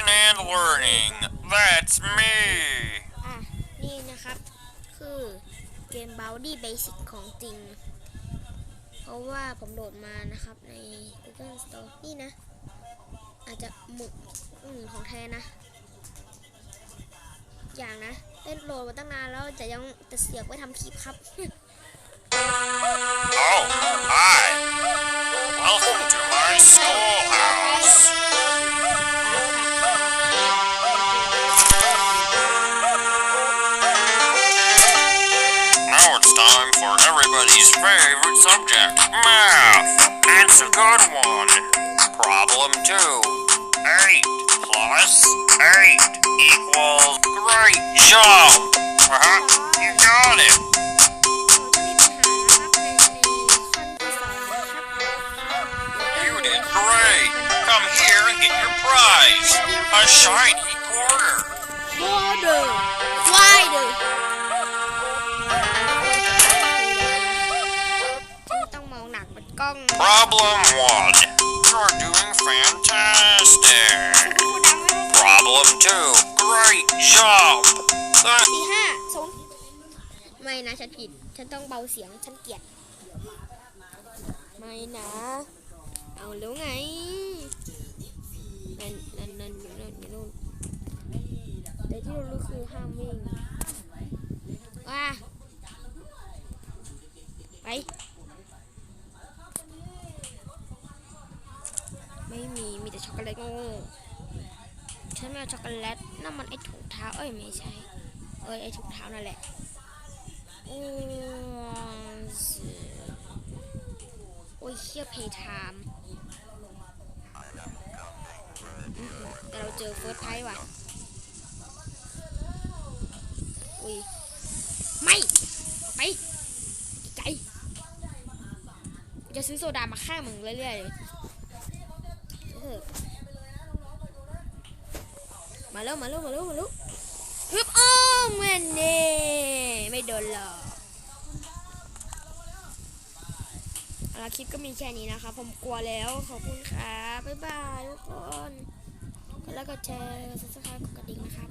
Teaching and Learning That's me อะ นี่นะครับ คือเกม Bounty Basic ของจริง เพราะว่าผมโหลดมานะครับใน Google Store นี่นะ อาจจะหมึกของแท้นะ อย่างนะเล่นโหลดมาตั้งนานแล้วจะยังจะเสียบไว้ทำคลิปครับ oh hi time for everybody's favorite subject, math. It's a good one. Problem two. Eight plus eight equals great job. Uh-huh. You got it. You did great. Come here and get your prize. A shiny quarter. วอ Problem one. You're doing fantastic. Problem two. Great job. สี่ห้าศูนย์ไม่นะฉันผิด ฉันต้องเบาเสียง ฉันเกลียด ไม่นะ เอาแล้วไง นั่นนั่นนั่นอยู่นั่นอยู่นู่นแต่ที่เรารู้คือห้ามวิ่งว้าไป ไม่มี มีแต่ช็อกโกแลตโง่ฉันไม่เอาช็อกโกแลตนั่นมันไอถุงเท้า เอ้ยไม่ใช่ เอ้ยไอถุงเท้านั่นแหละโอ้โอ้ยเชี่ยเพย์ไทม์แต่เราเจอเฟิร์สไพร์ว่ะ อุ้ย ไม่ ไปไกลจะซื้อโซดามาฆ่ามึงเรื่อยๆเลย เอะมาแล้วมาแล้วมาแล้วมาแล้วฮึบอ้อมเงินเน่ไม่โดนหรอกเอาละคลิปก็มีแค่นี้นะคะผมกลัวแล้วขอบคุณครับบ๊ายบายทุกคนกดไลค์กดแชร์กดซับสไครต์กดกระดิ่งนะครับ